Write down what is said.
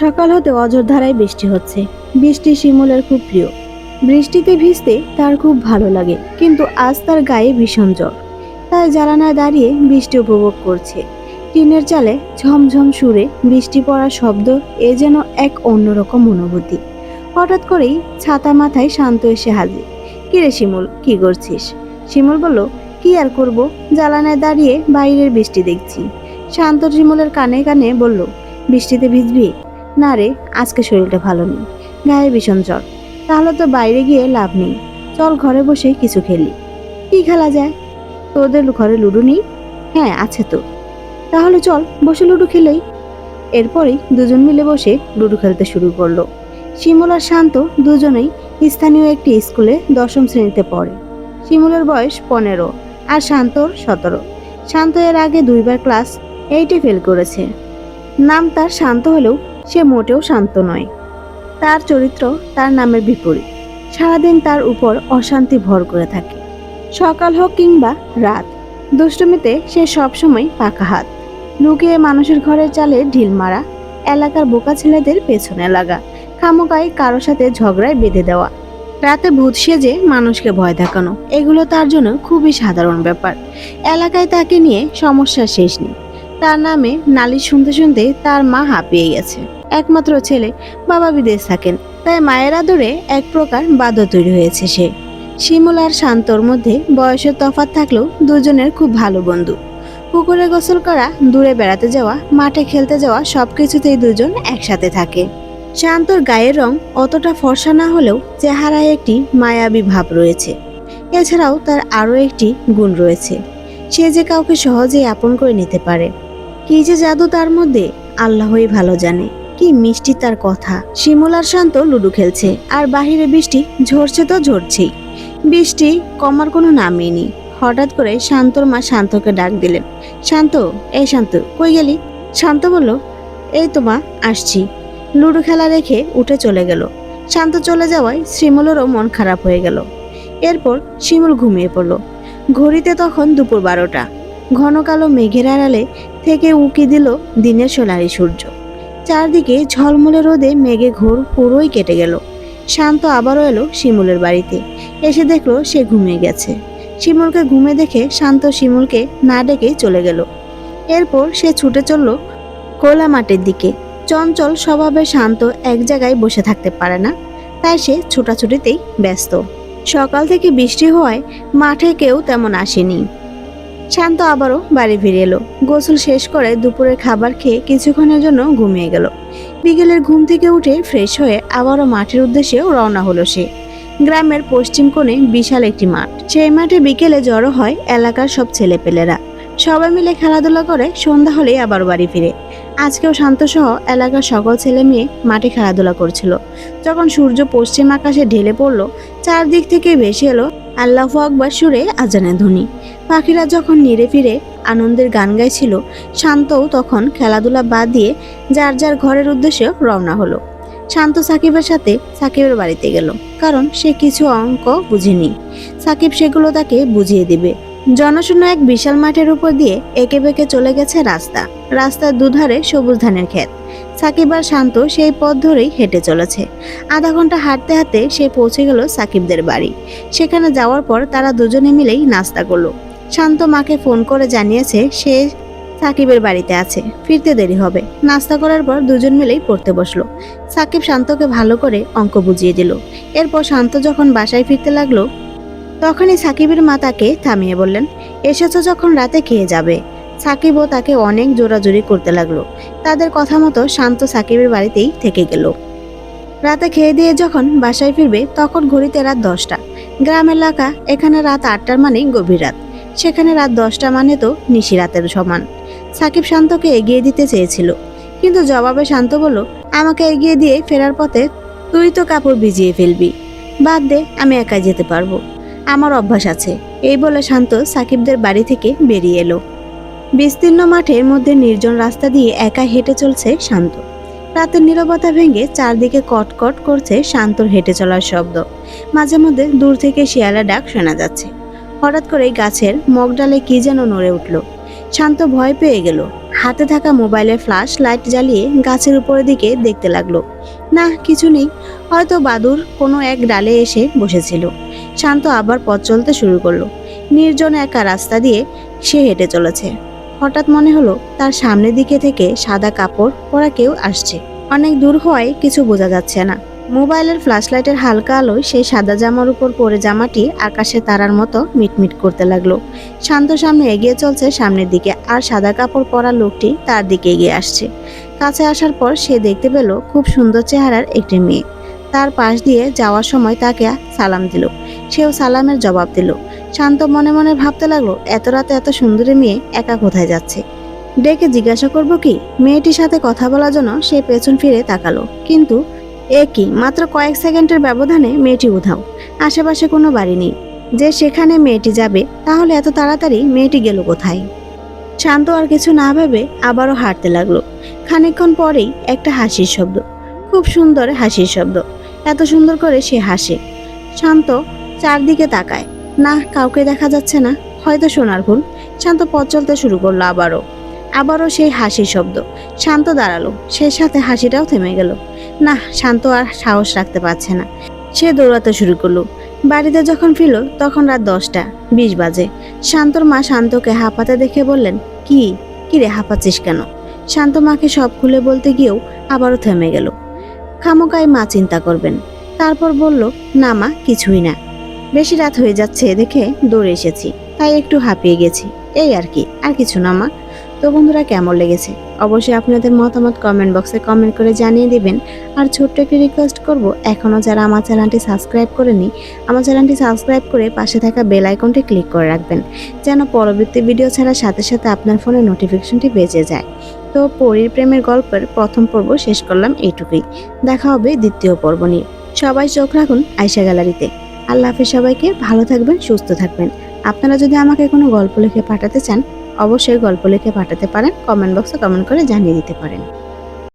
সকাল হতে অঝোর ধারায় বৃষ্টি হচ্ছে। বৃষ্টি শিমুলের খুব প্রিয়। বৃষ্টিতে ভিজতে তার খুব ভালো লাগে, কিন্তু আজ তার গায়ে ভীষণ জ্বর। তাই জ্বালানায় দাঁড়িয়ে বৃষ্টি উপভোগ করছে। টিনের চালে ঝমঝম সুরে বৃষ্টি পড়ার শব্দ এ যেন এক অন্যরকম অনুভূতি। হঠাৎ করেই ছাতা মাথায় শান্ত এসে হাজির। কিরে শিমুল, কি করছিস? শিমুল বলল, কি আর করব? জ্বালানায় দাঁড়িয়ে বাইরের বৃষ্টি দেখছি। শান্ত শিমুলের কানে কানে বলল, বৃষ্টিতে ভিজবি? না রে, আজকে শরীরটা ভালো নেই, গায়ে ভীষণ জ্বর। তাহলে তো বাইরে গিয়ে লাভ নেই, চল ঘরে বসে কিছু খেলি। কি খেলা যায়? তোদের ঘরে লুডো নেই? হ্যাঁ আছে তো। তাহলে চল, বসে লুডো খেলেই। এরপরেই দুজন মিলে বসে লুডো খেলতে শুরু করল। শিমুল আর শান্ত দুজনেই স্থানীয় একটি স্কুলে দশম শ্রেণীতে পড়ে। শিমুলের বয়স পনেরো আর শান্তর সতেরো। শান্ত এর আগে দুইবার ক্লাস এইটে ফেল করেছে। নাম তার শান্ত হলেও সে মোটেও শান্ত নয়। তার চরিত্র তার নামের বিপরীত। সারাদিন তার উপর অশান্তি ভর করে থাকে। সকাল হোক কিংবা রাত, দুষ্টমিতে সে সবসময় পাকা হাত। লুকিয়ে মানুষের ঘরের চালে ঢিল মারা, এলাকার বোকা ছেলেদের পেছনে লাগা, খামোকাই কারও সাথে ঝগড়ায় বেঁধে দেওয়া। রাতে ভূত সেজে মানুষকে ভয় দেখানো, এগুলো তার জন্য খুবই সাধারণ ব্যাপার। এলাকায় তাকে নিয়ে সমস্যার শেষ নেই। তার নামে নালিশ শুনতে শুনতে তার মা হাঁপিয়ে গেছে। একমাত্র ছেলে, বাবা বিদেশ থাকেন, তাই মায়ের আদরে এক প্রকার বাধ্য তৈরি হয়েছে সে। শিমুল আর শান্তর মধ্যে বয়সের তফাৎ থাকলেও দুজনের খুব ভালো বন্ধু। পুকুরে গোসল করা, দূরে বেড়াতে যাওয়া, মাঠে খেলতে যাওয়া সব কিছুতেই দুজন একসাথে থাকে। শান্তর গায়ের রং অতটা ফর্সা না হলেও চেহারায় একটি মায়াবী ভাব রয়েছে। এছাড়াও তার আরও একটি গুণ রয়েছে। সে যে কাউকে সহজেই আপন করে নিতে পারে। কি যে জাদু তার মধ্যে, আল্লাহই ভালো জানে। কি মিষ্টি তার কথা। শিমুল আর শান্ত লুডো খেলছে, আর বাহিরে বৃষ্টি ঝরছে তো ঝরছেই। বৃষ্টি, কমার কোনো নামই নেই। হঠাৎ করে শান্তর মা শান্তকে ডাক দিলেন, শান্ত, এই শান্ত, কই গেলি? শান্ত বলল, এই তো মা, আসছি। লুডো খেলা রেখে উঠে চলে গেল। শান্ত চলে যাওয়ায় শিমুলেরও মন খারাপ হয়ে গেল। এরপর শিমুল ঘুমিয়ে পড়ল। ঘড়িতে তখন দুপুর বারোটা। ঘন কালো মেঘের আড়ালে থেকে উঁকি দিল দিনের সোনালি সূর্য। চারদিকে ঝলমলে রোদে মেঘে ঘোর পুরোই কেটে গেল। শান্ত আবারও এলো শিমুলের বাড়িতে। এসে দেখল সে ঘুমিয়ে গেছে। শিমুলকে ঘুমে দেখে শান্ত শিমুলকে না ডেকে চলে গেল। এরপর সে ছুটে চলল কোলা মাঠের দিকে। চঞ্চল স্বভাবে শান্ত এক জায়গায় বসে থাকতে পারে না। তাই সে ছোটাছুটিতেই ব্যস্ত। সকাল থেকে বৃষ্টি হওয়ায় মাঠে কেউ তেমন আসেনি। শান্ত আবারও বাড়ি ফিরে এলো। গোসল শেষ করে দুপুরের খাবার খেয়ে কিছুক্ষণের জন্য ঘুমিয়ে গেল। বিকেলের ঘুম থেকে উঠে ফ্রেশ হয়ে আবারও মাঠের উদ্দেশ্যেও রওনা হলো সে। গ্রামের পশ্চিম কোণে বিশাল একটি মাঠ। সেই মাঠে বিকেলে জড়ো হয় এলাকার সব ছেলেপেলেরা। সবাই মিলে খেলাধুলা করে, সন্ধ্যা হলেই আবার বাড়ি ফিরে। আজকেও শান্তসহ এলাকার সকল ছেলে মেয়ে মাঠে খেলাধুলা করছিল। যখন সূর্য পশ্চিম আকাশে ঢেলে পড়ল, চারদিক থেকে ভেসে এলো, আল্লাহ আকবার সুরে আজানের ধ্বনি। পাখিরা যখন নিরে ফিরে আনন্দের গান গাইছিল, শান্তও তখন খেলাধুলা বাদ দিয়ে যার যার ঘরের উদ্দেশ্যে রওনা হলো। শান্ত সাকিবের সাথে সাকিবের বাড়িতে গেল, কারণ সে কিছু অঙ্ক বুঝেনি। সাকিব সেগুলো তাকে বুঝিয়ে দিবে। জনশূন্য এক বিশাল মাঠের উপর দিয়ে একে বেঁকে চলে গেছে রাস্তা। রাস্তার দুধারে সবুজ ধানের ক্ষেত। সাকিব আর শান্ত সেই পথ ধরেই হেঁটে চলেছে। আধা ঘণ্টা হাঁটতে হাঁটতে সে পৌঁছে গেল সাকিবদের বাড়ি। সেখানে যাওয়ার পর তারা দুজনে মিলেই নাস্তা করল। শান্ত মাকে ফোন করে জানিয়েছে সে সাকিবের বাড়িতে আছে, ফিরতে দেরি হবে। নাস্তা করার পর দুজন মিলেই পড়তে বসল। সাকিব শান্তকে ভালো করে অঙ্ক বুঝিয়ে দিল। এরপর শান্ত যখন বাসায় ফিরতে লাগল, তখনই সাকিবের মা তাকে থামিয়ে বললেন, এসেছ যখন রাতে খেয়ে যাবে। সাকিবও তাকে অনেক জোরাজুরি করতে লাগল। তাদের কথা মতো শান্ত সাকিবের বাড়িতেই থেকে গেল। রাতে খেয়ে দিয়ে যখন বাসায় ফিরবে, তখন ঘড়িতে রাত দশটা। গ্রাম এলাকা, এখানে রাত আটটার মানে গভীর রাত। সেখানে রাত দশটা মানে তো নিশি রাতের সমান। সাকিব শান্তকে এগিয়ে দিতে চেয়েছিল, কিন্তু জবাবে শান্ত বলল, আমাকে এগিয়ে দিয়ে ফেরার পথে তুই তো কাপড় ভিজিয়ে ফেলবি। বাদ দে, আমি একাই যেতে পারব। আমার অভ্যাস আছে। এই বলে শান্ত সাকিবদের বাড়ি থেকে বেরিয়ে এলো। বিস্তীর্ণ মাঠের মধ্যে নির্জন রাস্তা দিয়ে একা হেঁটে চলছে শান্ত। রাতের নীরবতা ভেঙে চারদিকে কটকট করছে শান্তর হেঁটে চলার শব্দ। মাঝে মধ্যে দূর থেকে শিয়ালা ডাক শোনা যাচ্ছে। হঠাৎ করে গাছের মগডালে কি যেন নড়ে উঠল। শান্ত ভয় পেয়ে গেল। হাতে থাকা মোবাইলের ফ্ল্যাশ লাইট জ্বালিয়ে গাছের উপরের দিকে দেখতে লাগল। না, কিছু নেই। হয়তো বাদুর কোনো এক ডালে এসে বসেছিল। শান্ত আবার পথ চলতে শুরু করল। নির্জন একা রাস্তা দিয়ে সে হেঁটে চলেছে। হঠাৎ মনে হলো তার সামনের দিকে থেকে সাদা কাপড় পরা কেউ আসছে। অনেক দূর হওয়ায় কিছু বোঝা যাচ্ছে না। মোবাইলের ফ্ল্যাশলাইটের হালকা আলোয় সেই সাদা জামার উপর পরে জামাটি আকাশে তারার মতো মিটমিট করতে লাগল। শান্ত সামনে এগিয়ে চলছে সামনের দিকে, আর সাদা কাপড় পরা লোকটি তার দিকে এগিয়ে আসছে। কাছে আসার পর সে দেখতে পেল খুব সুন্দর চেহারার একটি মেয়ে। তার পাশ দিয়ে যাওয়ার সময় তাকে সালাম দিল। সেও সালামের জবাব দিল। শান্ত মনে মনে ভাবতে লাগল, এত রাতে এত সুন্দরী মেয়ে একা কোথায় যাচ্ছে? ডেকে জিজ্ঞাসা করব কি? মেয়েটির সাথে কথা বলার জন্য সে পেছন ফিরে তাকালো। কিন্তু এ কি, মাত্র কয়েক সেকেন্ডের ব্যবধানে মেয়েটি উধাও। আশেপাশে কোনো বাড়ি নেই। যে সেখানে মেয়েটি যাবে, তাহলে এত তাড়াতাড়ি মেয়েটি গেল কোথায়? শান্ত আর কিছু না ভেবে আবারও হাঁটতে লাগল। খানিকক্ষণ পরেই একটা হাসির শব্দ। খুব সুন্দর হাসির শব্দ। এত সুন্দর করে সে হাসে। শান্ত চারদিকে তাকায়। না, কাউকে দেখা যাচ্ছে না। হয়তো শোনার ভুল শান্ত পথ চলতে শুরু করল আবারও। আবারও সেই হাসির শব্দ। শান্ত দাঁড়াল। সে সাথে হাসিটাও থেমে গেল। না, শান্ত আর সাহস রাখতে পারছে না। সে দৌড়াতে শুরু করল। বাড়িতে যখন ফিরল, তখন রাত দশটা, বিশ বাজে। শান্তর মা শান্তকে হাঁপাতে দেখে বললেন, কি? কি রে, হাঁপাচ্ছিস কেন? শান্ত মাকে সব খুলে বলতে গিয়েও আবারও থেমে গেল। খামোকায় মা চিন্তা করবেন। তারপর বলল, না মা, কিছুই না। বেশি রাত হয়ে যাচ্ছে দেখে দৌড়ে এসেছি। তাই একটু হাঁপিয়ে গেছি। এই আর কি, আর কিছু না মা। তো বন্ধুরা কেমন লেগেছে? অবশ্যই আপনাদের মতামত কমেন্ট বক্সে কমেন্ট করে জানিয়ে দেবেন। আর ছোট্ট একটি রিকোয়েস্ট করব এখনও যারা আমার চ্যানেলটি সাবস্ক্রাইব করেনি, আমার চ্যানেলটি সাবস্ক্রাইব করে পাশে থাকা বেল আইকনটি ক্লিক করে রাখবেন, যেন পরবর্তী ভিডিও ছাড়ার সাথে সাথে আপনার ফোনে নোটিফিকেশনটি বেজে যায়। তো পরীর প্রেমের গল্পের প্রথম পর্ব শেষ করলাম এইটুকুই। দেখা হবে দ্বিতীয় পর্ব নিয়ে। সবাই চোখ রাখুন আয়সা গ্যালারিতে। আল্লাহ হাফিজ সবাইকে ভালো থাকবেন, সুস্থ থাকবেন। আপনারা যদি আমাকে কোনো গল্প লিখে পাঠাতে চান অবশ্যই গল্প লিখে পাঠাতে পারেন কমেন্ট বক্সে কমেন্ট করে জানিয়ে দিতে পারেন।